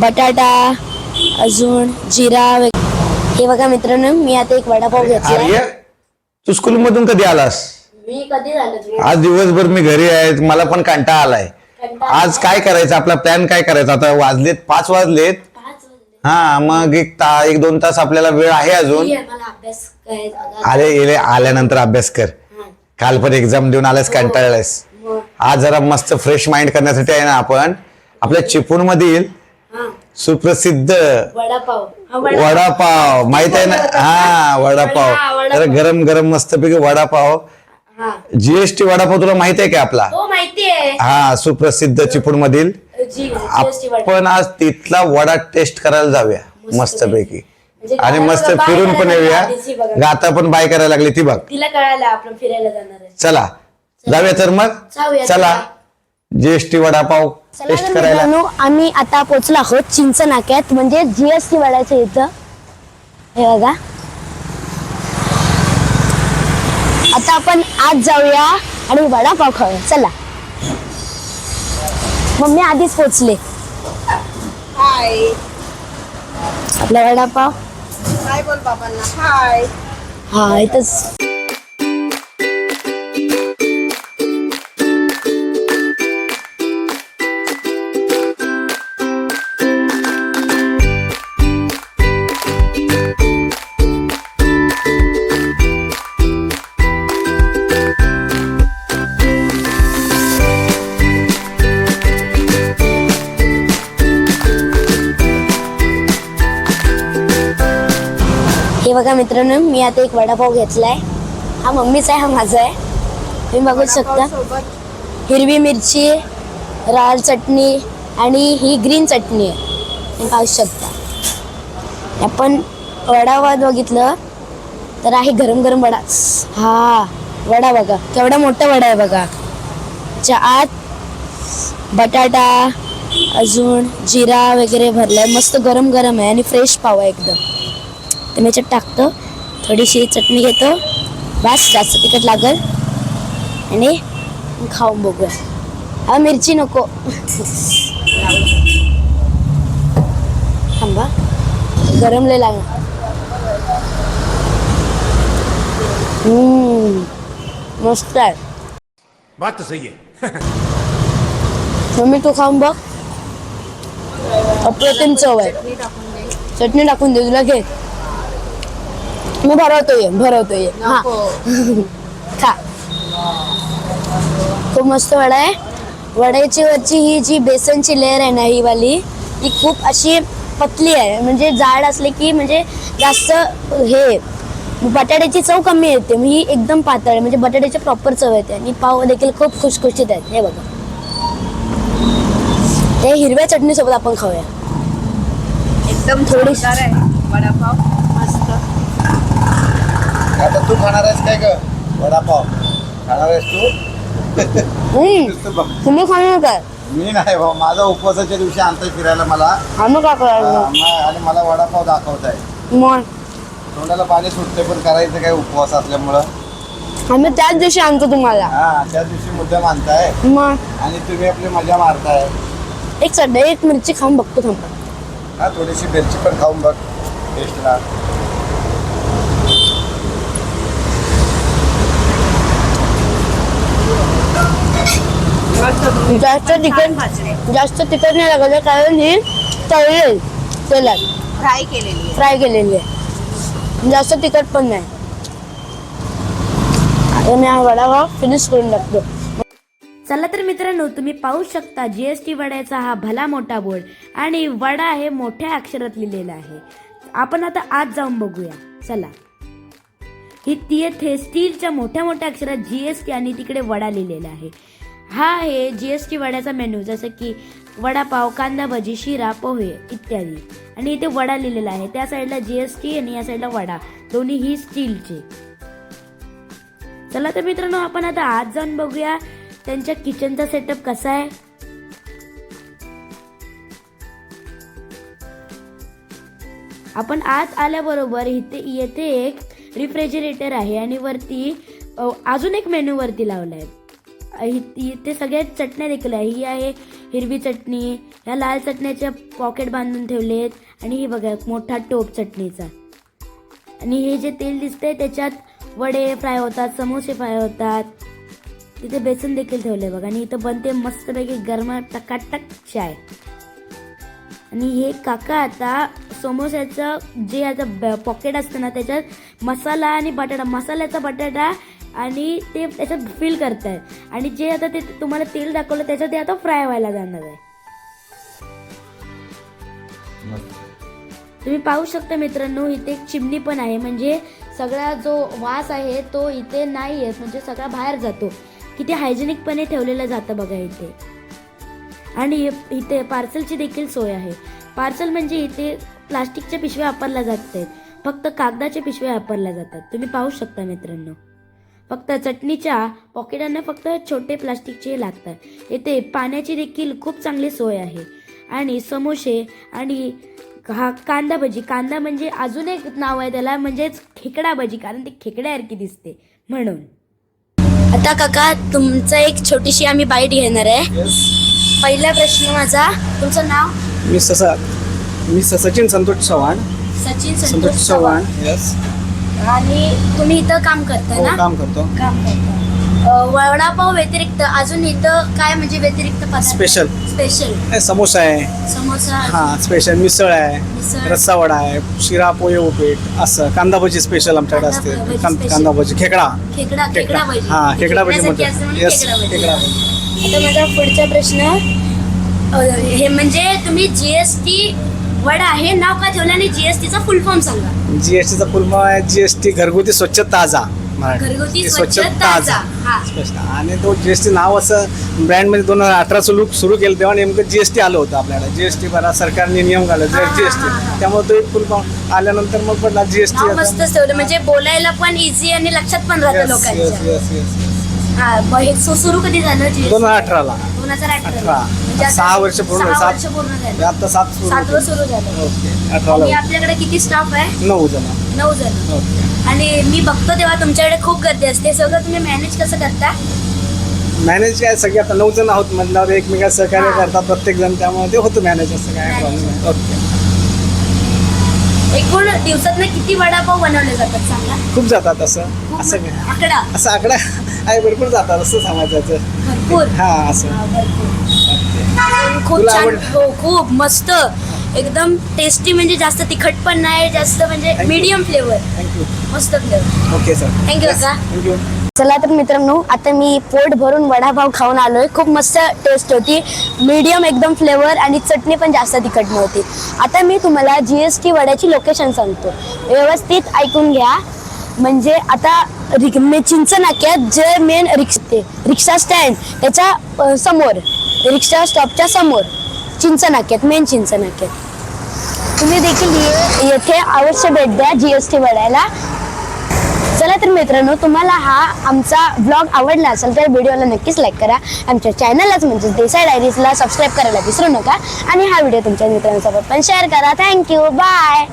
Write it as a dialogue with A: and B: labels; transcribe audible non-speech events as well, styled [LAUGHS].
A: बटाटा अजून जिरा हे बघा मित्रांनो मी आता एक वडापाव घेतला.
B: तू स्कूल मधून कधी आलास?
A: मी कधी झालं
B: आज दिवसभर मी घरी आहे मला पण कंटाळा आलाय. आज काय करायचं? आपला प्लॅन काय करायचा? आता वाजलेत पाच वाजलेत.
A: पाच वाजले.
B: हा मग एक ता एक दोन तास आपल्याला वेळ आहे अजून.
A: ये, मला अभ्यास करायचा
B: अरे येले आल्यानंतर अभ्यास कर.
A: हा.
B: काल पण एक्झाम देऊन आलास कंटाळलास.
A: मग,
B: आज जरा मस्त फ्रेश माइंड करण्यासाठी आहे ना आपण. आपल्या चिपळूण मधील
A: हा.
B: सुप्रसिद्ध
A: वडापाव. हा, वडा-
B: वडापाव. माहीत आहे ना? हा वडापाव. जरा गरम गरम मस्तपैकी वडापाव. जीएसटी वडापाव तुला माहीत आहे का आपला?
A: हो
B: हा सुप्रसिद्ध चिपळूण मधील. आपण आज तिथला वडा टेस्ट करायला जाऊया मस्तपैकी.
A: म्हणजे
B: आणि मस्त फिरून पण येऊया. गाता पण बाय करायला लागली ती बघ.
A: तिला कळालं आपण फिरायला जाणार
B: चला. जाऊया तर मग? चला. जीएसटी वडापाव टेस्ट करायला.
A: आम्ही आता पोहोचलो आहोत चिंच नाक्यात म्हणजे जीएसटी वाढायचं इथं. हे बघा. आता आपण आज जाऊया आणि वडापाव खाऊया. चला. मम्मी आधीच पोचले
C: हाय
A: आपला वडापाव.
C: हाय बोल बाबांना. हाय
A: हा इथंच बघा मित्रांनो मी आता एक वडापाव घेतलाय. हा मम्मीचा आहे हा माझा आहे. तुम्ही बघू शकता. हिरवी मिरची लाल चटणी आणि ही ग्रीन चटणी आहे. तुम्ही पाहू शकता. आपण वडापाव बघितलं तर आहे गरम गरम वडा. हा वडा बघा. केवढा मोठा वडा आहे बघा. च्या आत बटाटा अजून जिरा वगैरे भरलाय. मस्त गरम गरम आहे आणि फ्रेश पाव आहे एकदम. तर मी याच्यात टाकतो. थोडीशी चटणी घेतो. बस जास्त तिखट लागल. आणि खाऊन बघूया. हा मिरची नको. थांबा. गरम लय लागणार हम्म, मस्त आहे.
D: बात सही है
A: मम्मी तू खाऊन बघ. अप्रतिम चव आहे.
C: चटणी टाकून दे.
A: चटणी टाकून दे. तुला घे. मी भरवतोय भरवतोय. हा. [LAUGHS] खा. खूप मस्त वडा आहे. वड्याची वरची ही जी बेसनची लेअर आहे ना ही वाली ती खूप अशी पतली आहे. म्हणजे जाड असले की म्हणजे जास्त हे बटाट्याची चव कमी येते. मग ही एकदम पातळ आहे. म्हणजे बटाट्याची प्रॉपर चव येते. आणि पाव देखील खूप खुशखुशीत आहेत. हे बघा. हे हिरव्या चटणीसोबत आपण खाऊया.
C: एकदम आहे. वडापाव.
B: आता तू खाणार आहेस काय ग? वडापाव. खाणार आहेस तू? [LAUGHS]
A: तुम्ही खाऊ नका
B: मी नाही भाऊ माझा उपवासाच्या दिवशी आणताय फिरायला मला.
A: आम्ही का
B: आणि मला वडापाव दाखवताय.
A: मग?
B: तोंडाला पाणी सुटते पण करायचं काय उपवास असल्यामुळं?
A: आम्ही त्याच दिवशी आणतो तुम्हाला.
B: हा त्या दिवशी मुद्दाम आणताय.
A: मग?
B: आणि तुम्ही आपली मजा मारताय.
A: एक सध्या एक मिरची खाऊन बघतो थांबा.
B: हा थोडीशी मिरची पण खाऊन बघ. टेस्टला
A: जास्त तिखट जास्त तिखट नाही लागत कारण ही तळली तेलात.
C: फ्राय केलेली आहे.
A: फ्राय केलेली आहे. जास्त तिखट पण नाही. हा वडापाव फिनिश करून टाकतो.
E: चला तर मित्रांनो तुम्ही पाहू शकता जीएसटी वड्याचा हा भला मोठा बोर्ड आणि वडा आहे मोठ्या अक्षरात लिहिलेला आहे. आपण आता आत जाऊन बघूया. चला. ही ती स्टीलच्या मोठ्या मोठ्या अक्षरात जीएसटी आणि तिकडे वडा लिहिलेला आहे. हा आहे जी एस टी वड्याचा मेन्यू जसं की वडापाव कांदा भजी शिरा पोहे इत्यादी. आणि इथे वडा लिहिलेला आहे. त्या साईडला जी एस टी आणि या साईडला वडा. दोन्ही ही स्टीलचे. चला तर मित्रांनो आपण आता आज जाऊन बघूया त्यांच्या किचनचा सेटअप कसा आहे. आपण आत आल्याबरोबर इथे येथे एक रिफ्रिजरेटर आहे आणि वरती अजून एक मेनू वरती लावलाय. इथे सगळ्या चटण्या देखील आहे. ही आहे हिरवी चटणी ह्या लाल चटण्याच्या पॉकेट बांधून ठेवलेत आणि ही बघा मोठा टोप चटणीचा. आणि हे जे तेल दिसतंय त्याच्यात वडे फ्राय होतात समोसे फ्राय होतात. तिथे बेसन देखील ठेवले बघा. आणि इथं बनते मस्तपैकी गरमा टकाटक चाय. आणि हे काका आता समोस्याचं जे याचं पॉकेट असतं ना त्याच्यात मसाला आणि बटाटा मसाल्याचा बटाटा आणि ते त्याच्यात फिल करतायत. आणि जे आता ते तुम्हाला तेल दाखवलं त्याच्यात ते आता फ्राय व्हायला जाणार आहे. तुम्ही पाहू शकता मित्रांनो इथे एक चिमणी पण आहे. म्हणजे सगळा जो वास आहे तो इथे नाही येत. म्हणजे सगळा बाहेर जातो. किती हायजेनिकपणे ठेवलेलं जातं बघा इथे. आणि इथे पार्सलची देखील सोय आहे. पार्सल म्हणजे इथे प्लास्टिकच्या पिशव्या वापरल्या जात आहेत फक्त कागदाच्या पिशव्या वापरल्या जातात. तुम्ही पाहू शकता मित्रांनो. फक्त चटणीच्या पॉकेटांना फक्त छोटे प्लास्टिकचे लागतात. येथे पाण्याची देखील खूप चांगली सोय आहे. आणि समोसे आणि हा कांदा भजी. कांदा म्हणजे अजून एक नाव आहे त्याला म्हणजेच खेकडा भजी कारण ती खेकड्यासारखी दिसते म्हणून.
A: आता काका तुमचं एक छोटीशी आम्ही बाईट घेणार आहे. पहिला प्रश्न माझा. तुमचं नाव?
F: मी ससा मी स- सचिन संतोष चव्हाण.
A: सचिन
F: संतोष चव्हाण. येस
A: आणि तुम्ही इथं काम करता
F: हो
A: ना?
F: काम करतो.
A: काम करता अं, वडापाव व्यतिरिक्त अजून इथं काय म्हणजे व्यतिरिक्त पदार्थ?
F: स्पेशल
A: स्पेशल
F: समोसा आहे.
A: समोसा.
F: हां स्पेशल मिसळ आहे. रस्सा वडा आहे. शिरा पोहे उपीट असं. कांदा भजी स्पेशल आमच्याकडे
A: कांदा
F: असते.
A: भजी
F: कां-
A: special.
F: कांदा भजी. खेकडा.
A: खेकडा खेकडा भजी.
F: हां खेकडा भजी
A: म्हणून
F: येस
A: खेकडा भजी. आता माझा पुढचा प्रश्न हे म्हणजे तुम्ही जीएसटी वडा हे नाव का ठेवलं आणि जीएसटीचा फुल फॉर्म सांगा.
F: जीएसटीचा फुल आहे जीएसटी घरगुती स्वच्छ ताजा. मराठी.
A: घरगुती स्वच्छ ताजा हा.
F: स्पष्ट. आणि तो जीएसटी नाव असं ब्रँडमध्ये दोन हजार लुक सुरू केलं तेव्हा नेमकं जीएसटी आलं होतं आपल्याला. जीएसटी बरा सरकारने नियम घालत
A: हा, हा, हा,
F: जीएसटी. त्यामुळे तो एक फुल फॉर्म आल्यानंतर मग पडला
A: नाव
F: जीएसटी
A: मस्तच ठेवलं म्हणजे बोलायला पण इझी आणि लक्षात पण राहतं लोकांच्या हा ब- हे सु- सुरू कधी झालं GST?
F: दोन हजार अठराला.
A: दोन हजार
F: अठरा
A: अठरा. म्हणजे
F: सहा वर्ष पूर्ण सात
A: वर्ष पूर्ण झाले.
F: आता सात सुरू
A: सातवं सुरू झालं.
F: ओके.
A: आणि
F: अठराला
A: आपल्याकडे किती स्टाफ आहे?
F: नऊ जण.
A: नऊ जण.
F: ओके.
A: आणि मी बघतो तेव्हा तुमच्याकडे खूप गर्दी असते. सगळं तुम्ही मॅनेज कसं करता?
F: मॅनेज काय सगळे आता नऊ जण आहोत म्हटल्यावर एकमेकात सहकार्य
A: हा.
F: करतात प्रत्येक जण त्यामुळे ते होतं मॅनेज असं काय
A: Manage.
F: Problem okay.
A: एकूण दिवसात किती वडापाव बनवले जातात सांगा?
F: खूप जातात असं. असं
A: आकडा.
F: असं आकडा? आहे भरपूर जातात असं सांगायचं.
A: भरपूर.
F: हा असं.
A: खूप
F: तुला
A: छान. हो खूप मस्त. एकदम टेस्टी म्हणजे जास्त तिखट पण नाही जास्त म्हणजे
F: Thank you.
A: Medium flavour
F: thank you
A: मस्त flavour
F: okay sir
A: Thank you, काका.
F: थँक्यू
A: चला तर मित्रांनो आता मी पोट भरून वडापाव खाऊन आलोय. खूप मस्त टेस्ट होती. मीडियम एकदम फ्लेवर आणि चटणी पण जास्त तिखट नव्हती. आता मी तुम्हाला जी एस टी वड्याची लोकेशन सांगतो. व्यवस्थित ऐकून घ्या. म्हणजे आता रिक मे चिंच नाक्यात जे मेन रिक्ष ते रिक्षा स्टँड त्याच्यासमोर. रिक्षा स्टॉपच्या समोर. चिंच नाक्यात मेन चिंच नाक्यात तुम्ही देखील ये- येथे अवश्य भेट द्या जी एस टी वड्याला. चला तर मित्रांनो तुम्हाला हा आमचा ब्लॉग आवडला असेल तर व्हिडिओला नक्कीच लाईक करा. आमच्या चॅनललाच म्हणजे देसाई डायरीजला सबस्क्राईब करायला विसरू नका. आणि हा व्हिडिओ तुमच्या मित्रांसोबत पण शेअर करा. Thank you bye